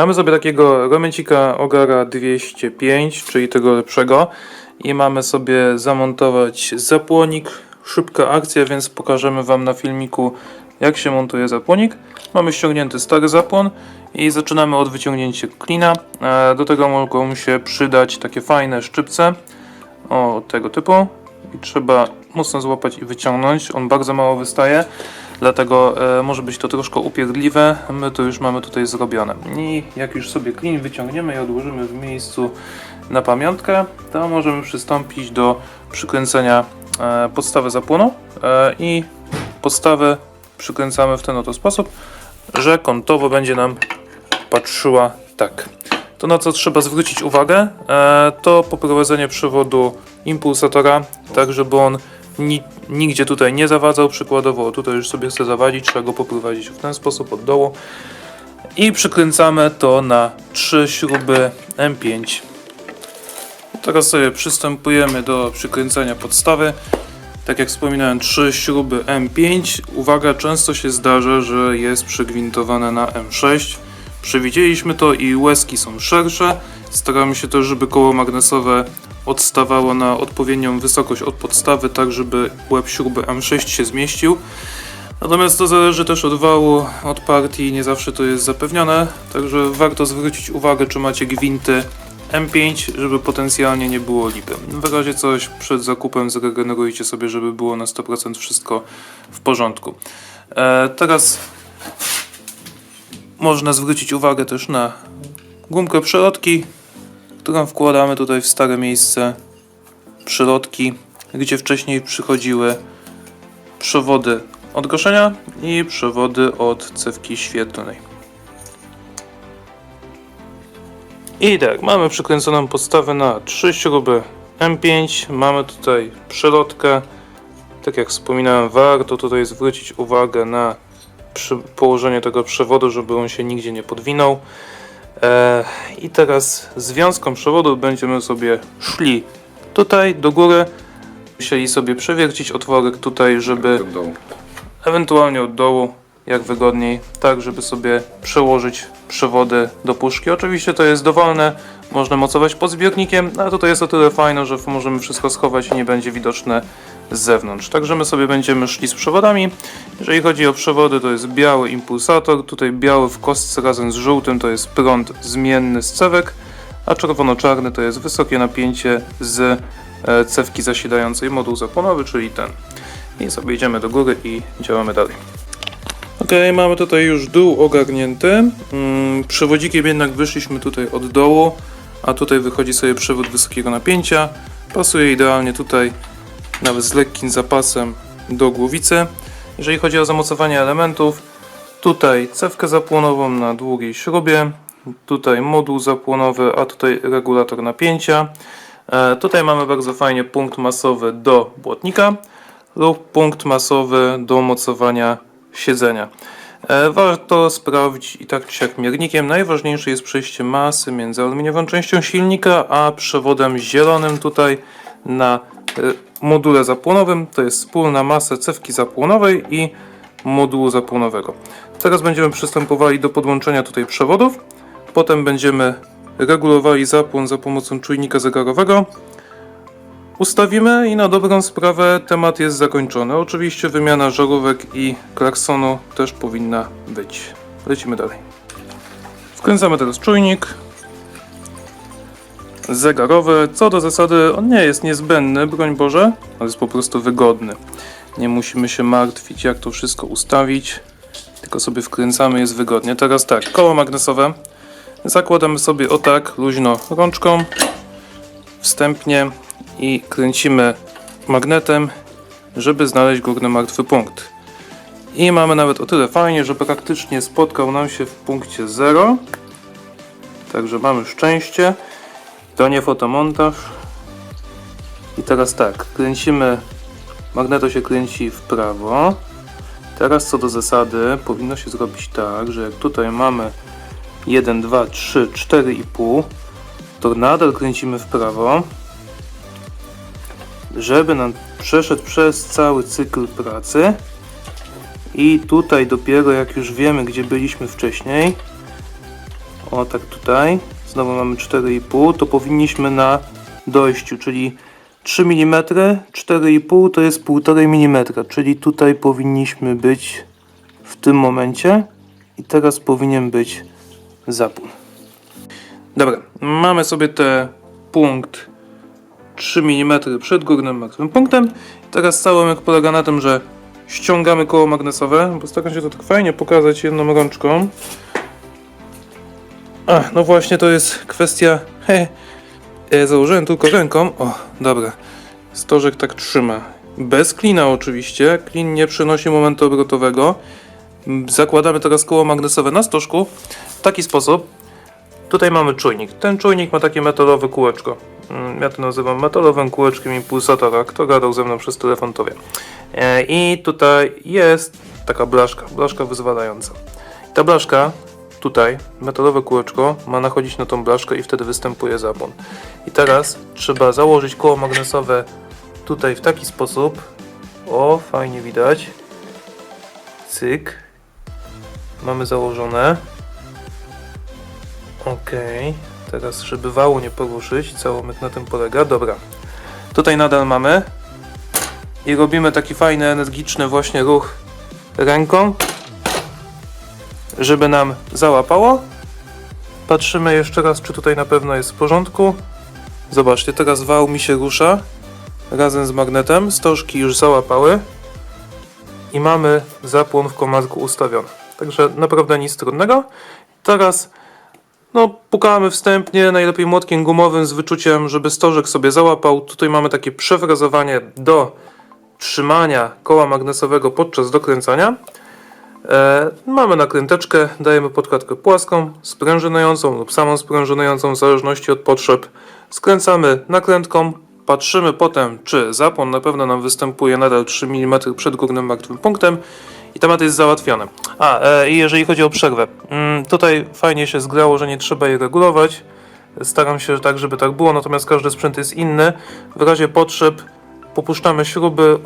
Mamy sobie takiego Romencika Ogara 205, czyli tego lepszego i mamy sobie zamontować zapłonik. Szybka akcja, więc pokażemy Wam na filmiku jak się montuje zapłonik. Mamy ściągnięty stary zapłon i zaczynamy od wyciągnięcia klina. E, Do tego mogą się przydać takie fajne szczypce o tego typu i trzeba mocno złapać i wyciągnąć. On bardzo mało wystaje, dlatego e, może być to troszkę upierdliwe. My to już mamy tutaj zrobione. I jak już sobie klin wyciągniemy i odłożymy w miejscu na pamiątkę, to możemy przystąpić do przykręcenia e, podstawy zapłonu e, i podstawę przykręcamy w ten oto sposób, że kątowo będzie nam patrzyła tak. To na co trzeba zwrócić uwagę, to poprowadzenie przewodu impulsatora, tak żeby on ni nigdzie tutaj nie zawadzał. Przykładowo tutaj już sobie chce zawadzić, trzeba go poprowadzić w ten sposób od dołu. I przykręcamy to na 3 śruby M5. Teraz sobie przystępujemy do przykręcania podstawy. Tak jak wspominałem, 3 śruby M5. Uwaga, często się zdarza, że jest przygwintowane na M6. Przewidzieliśmy to i łezki są szersze. Staramy się też, żeby koło magnesowe odstawało na odpowiednią wysokość od podstawy, tak żeby łeb śruby M6 się zmieścił. Natomiast to zależy też od wału, od partii, nie zawsze to jest zapewnione, także warto zwrócić uwagę, czy macie gwinty M5, żeby potencjalnie nie było lipy. W razie coś przed zakupem zregenerujcie sobie, żeby było na 100% wszystko w porządku. E, teraz można zwrócić uwagę też na gumkę przelotki, którą wkładamy tutaj w stare miejsce przelotki, gdzie wcześniej przychodziły przewody od gaszenia i przewody od cewki świetlnej. I tak, mamy przykręconą podstawę na 3 śruby M5, mamy tutaj przelotkę. Tak jak wspominałem, warto tutaj zwrócić uwagę na położenie tego przewodu, żeby on się nigdzie nie podwinął. E, I teraz związką przewodu będziemy sobie szli tutaj do góry. Musieli sobie przewiercić otworek tutaj, żeby dołu. ewentualnie od dołu, jak wygodniej, tak żeby sobie przełożyć przewody do puszki. Oczywiście to jest dowolne, można mocować pod zbiornikiem, ale tutaj jest o tyle fajne, że możemy wszystko schować i nie będzie widoczne z zewnątrz. Także my sobie będziemy szli z przewodami. Jeżeli chodzi o przewody, to jest biały impulsator, tutaj biały w kostce razem z żółtym to jest prąd zmienny z cewek, a czerwono-czarny to jest wysokie napięcie z e, cewki zasilającej moduł zapłonowy, czyli ten. I sobie idziemy do góry i działamy dalej. Ok, mamy tutaj już dół ogarnięty. Mm, przewodzikiem jednak wyszliśmy tutaj od dołu, a tutaj wychodzi sobie przewód wysokiego napięcia. Pasuje idealnie tutaj, nawet z lekkim zapasem do głowicy. Jeżeli chodzi o zamocowanie elementów, tutaj cewkę zapłonową na długiej śrubie, tutaj moduł zapłonowy, a tutaj regulator napięcia. E, tutaj mamy bardzo fajnie punkt masowy do błotnika lub punkt masowy do mocowania siedzenia. E, Warto sprawdzić i tak czy siak miernikiem. Najważniejsze jest przejście masy między aluminiową częścią silnika a przewodem zielonym tutaj na e, module zapłonowym. To jest wspólna masa cewki zapłonowej i modułu zapłonowego. Teraz będziemy przystępowali do podłączenia tutaj przewodów. Potem będziemy regulowali zapłon za pomocą czujnika zegarowego. Ustawimy i na dobrą sprawę temat jest zakończony. Oczywiście wymiana żarówek i klaksonu też powinna być. Lecimy dalej. Wkręcamy teraz czujnik zegarowy. Co do zasady, on nie jest niezbędny, broń Boże, ale jest po prostu wygodny. Nie musimy się martwić, jak to wszystko ustawić, tylko sobie wkręcamy, jest wygodnie. Teraz tak, koło magnesowe zakładamy sobie o tak, luźno rączką, wstępnie i kręcimy magnetem, żeby znaleźć górny martwy punkt. I mamy nawet o tyle fajnie, że praktycznie spotkał nam się w punkcie 0. Także mamy szczęście. To nie fotomontaż. I teraz tak, kręcimy, magneto się kręci w prawo. Teraz co do zasady powinno się zrobić tak, że jak tutaj mamy 1, 2, 3, 4,5 to nadal kręcimy w prawo żeby nam przeszedł przez cały cykl pracy i tutaj dopiero jak już wiemy gdzie byliśmy wcześniej O, tak tutaj. Znowu mamy 4,5. To powinniśmy na dojściu, czyli 3 mm, 4,5 to jest 1,5 mm, czyli tutaj powinniśmy być w tym momencie i teraz powinien być zapłon. Dobra, mamy sobie te punkt 3 mm przed górnym maksimum punktem. Teraz cały myk polega na tym, że ściągamy koło magnesowe, bo staram się to tak fajnie pokazać jedną rączką. A, no właśnie to jest kwestia... He, e, założyłem tylko ręką. O, dobra. Stożek tak trzyma. Bez klina oczywiście. Klin nie przynosi momentu obrotowego. Zakładamy teraz koło magnesowe na stożku w taki sposób. Tutaj mamy czujnik. Ten czujnik ma takie metalowe kółeczko. Mm, Ja to nazywam metalowym kółeczkiem impulsatora. Kto gadał ze mną przez telefon, to wie. E, I tutaj jest taka blaszka, blaszka wyzwalająca. Ta blaszka, tutaj, metalowe kółeczko, ma nachodzić na tą blaszkę i wtedy występuje zapłon. I teraz trzeba założyć koło magnesowe tutaj w taki sposób. O, fajnie widać. Cyk. Mamy założone. Okej. Teraz, żeby wału nie poruszyć, cały myk na tym polega. Dobra. Tutaj nadal mamy. I robimy taki fajny, energiczny właśnie ruch ręką, żeby nam załapało. Patrzymy jeszcze raz, czy tutaj na pewno jest w porządku. Zobaczcie, teraz wał mi się rusza razem z magnetem. Stożki już załapały i mamy zapłon w komarku ustawiony. Także naprawdę nic trudnego. Teraz no, pukamy wstępnie, najlepiej młotkiem gumowym z wyczuciem, żeby stożek sobie załapał. Tutaj mamy takie przefrazowanie do trzymania koła magnesowego podczas dokręcania. E, mamy nakręteczkę, dajemy podkładkę płaską, sprężynującą lub samą sprężynującą w zależności od potrzeb. Skręcamy nakrętką, patrzymy potem, czy zapłon na pewno nam występuje nadal 3 mm przed górnym martwym punktem i temat jest załatwiony. A, e, i jeżeli chodzi o przerwę, mm, tutaj fajnie się zgrało, że nie trzeba jej regulować. Staram się tak, żeby tak było, natomiast każdy sprzęt jest inny. W razie potrzeb popuszczamy śruby,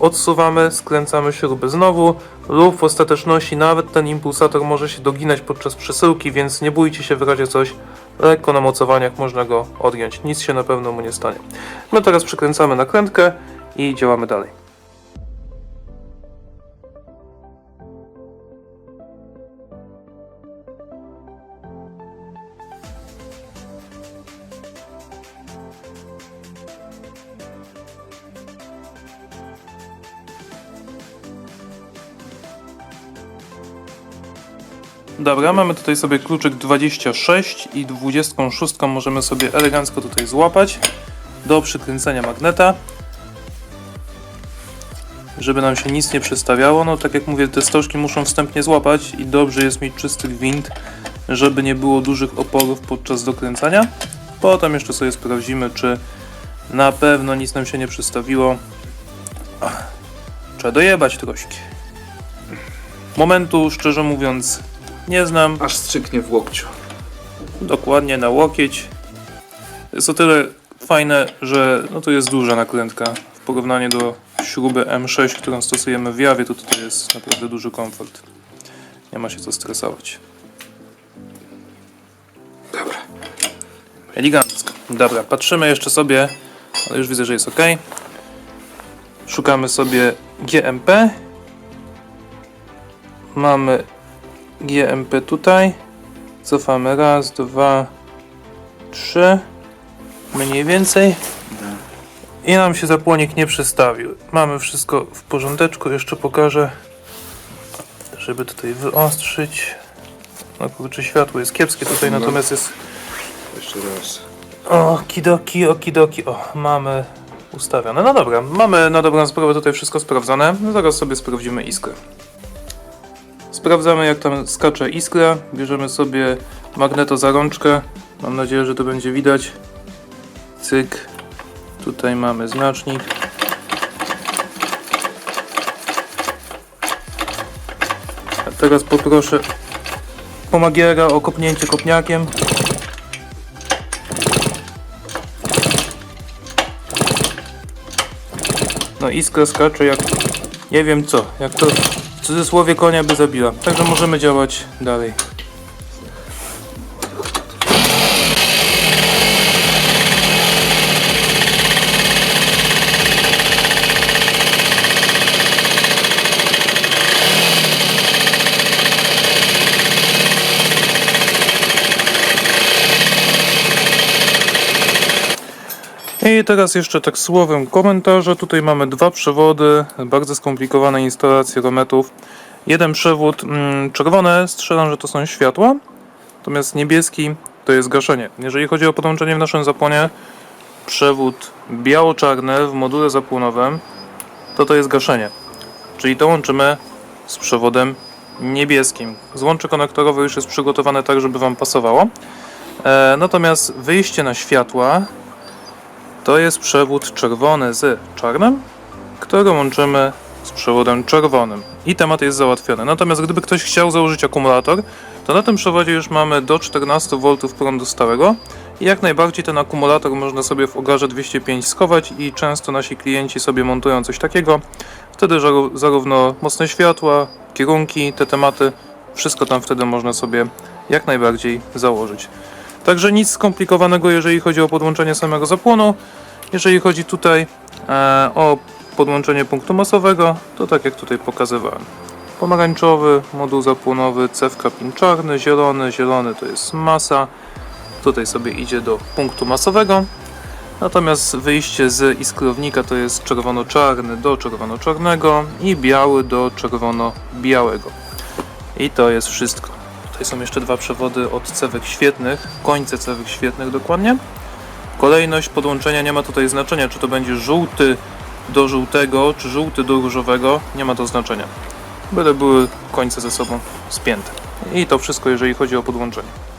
odsuwamy, skręcamy śruby znowu lub w ostateczności nawet ten impulsator może się doginać podczas przesyłki, więc nie bójcie się w razie coś, lekko na mocowaniach można go odgiąć, nic się na pewno mu nie stanie. My teraz przykręcamy nakrętkę i działamy dalej. Dobra, mamy tutaj sobie kluczyk 26 i 26 możemy sobie elegancko tutaj złapać do przykręcenia magneta. Żeby nam się nic nie przestawiało. No tak jak mówię, te stożki muszą wstępnie złapać i dobrze jest mieć czysty gwint, żeby nie było dużych oporów podczas dokręcania. Potem jeszcze sobie sprawdzimy, czy na pewno nic nam się nie przestawiło. Trzeba dojebać troszkę. Momentu, szczerze mówiąc, nie znam. Aż strzyknie w łokciu. Dokładnie na łokieć. Jest o tyle fajne, że no to jest duża nakrętka w porównaniu do śruby M6, którą stosujemy w Jawie, to tutaj jest naprawdę duży komfort. Nie ma się co stresować. Dobra. Elegancko. Dobra, patrzymy jeszcze sobie, ale już widzę, że jest ok. Szukamy sobie GMP. Mamy GMP tutaj. Cofamy raz, dwa, trzy. Mniej więcej. I nam się zapłonik nie przestawił. Mamy wszystko w porządeczku. Jeszcze pokażę, żeby tutaj wyostrzyć. No kurczę, światło jest kiepskie tutaj, No. natomiast jest Jeszcze raz. Okidoki, okidoki. O, mamy ustawione. No dobra, mamy na dobrą sprawę tutaj wszystko sprawdzone. No zaraz sobie sprawdzimy iskrę. Sprawdzamy jak tam skacze iskra. Bierzemy sobie magneto za rączkę. Mam nadzieję, że to będzie widać. Cyk. Tutaj mamy znacznik. A teraz poproszę pomagiera o kopnięcie kopniakiem. No iskra skacze jak nie wiem co, jak to cudzysłowie konia by zabiła. Także możemy działać dalej. I teraz jeszcze tak słowem komentarza. Tutaj mamy dwa przewody, bardzo skomplikowane instalacje rometów. Jeden przewód mm, czerwone, strzelam, że to są światła, natomiast niebieski to jest gaszenie. Jeżeli chodzi o podłączenie w naszym zapłonie, przewód biało-czarny w module zapłonowym, to to jest gaszenie. Czyli to łączymy z przewodem niebieskim. Złącze konektorowe już jest przygotowane tak, żeby Wam pasowało. E, natomiast wyjście na światła to jest przewód czerwony z czarnym, który łączymy z przewodem czerwonym. I temat jest załatwiony. Natomiast gdyby ktoś chciał założyć akumulator, to na tym przewodzie już mamy do 14 V prądu stałego i jak najbardziej ten akumulator można sobie w ogarze 205 schować i często nasi klienci sobie montują coś takiego. Wtedy zarówno mocne światła, kierunki, te tematy, wszystko tam wtedy można sobie jak najbardziej założyć. Także nic skomplikowanego, jeżeli chodzi o podłączenie samego zapłonu. Jeżeli chodzi tutaj e, o podłączenie punktu masowego, to tak jak tutaj pokazywałem. Pomarańczowy, moduł zapłonowy, cewka pin czarny, zielony, zielony to jest masa. Tutaj sobie idzie do punktu masowego. Natomiast wyjście z iskrownika to jest czerwono-czarny do czerwono-czarnego i biały do czerwono-białego. I to jest wszystko. Są jeszcze dwa przewody od cewek świetnych, końce cewek świetnych dokładnie. Kolejność podłączenia nie ma tutaj znaczenia, czy to będzie żółty do żółtego, czy żółty do różowego, nie ma to znaczenia. Byle były końce ze sobą spięte. I to wszystko, jeżeli chodzi o podłączenie.